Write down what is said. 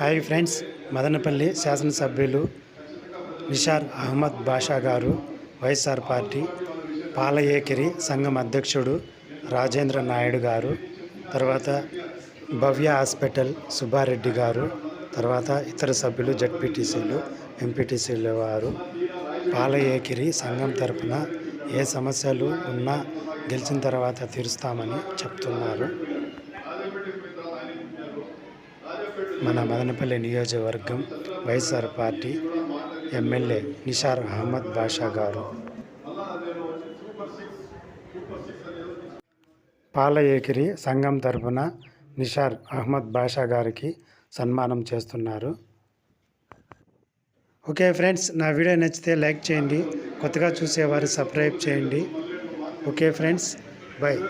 Hi friends Madanapalle శాసనసభ్యులు నిషార్ అహ్మద్ బాషా గారు YSR party పాలయేకిరి సంఘం అధ్యక్షుడు రాజేంద్ర నాయుడు గారు తర్వాత భవ్య హాస్పిటల్ సుబ్బారెడ్డి గారు తర్వాత ఇతర సభ్యులు జడ్పీటీసీలు ఎంపీటీసీల వారు. పాలయేకిరి సంఘం తరపున ఏ సమస్యలు ఉన్నా గెలిచిన తర్వాత తీరుస్తామని చెప్తున్నారు. మన మదనపల్లి నియోజకవర్గం YSR party MLA Nishar Ahmed Basha గారు. పాలయేకిరి సంఘం తరపున నిషార్ అహ్మద్ బాషా గారికి సన్మానం చేస్తున్నారు. ఓకే ఫ్రెండ్స్ నా వీడియో నచ్చితే లైక్ చేయండి కొత్తగా చూసేవారు సబ్స్క్రైబ్ చేయండి. Okay friends bye.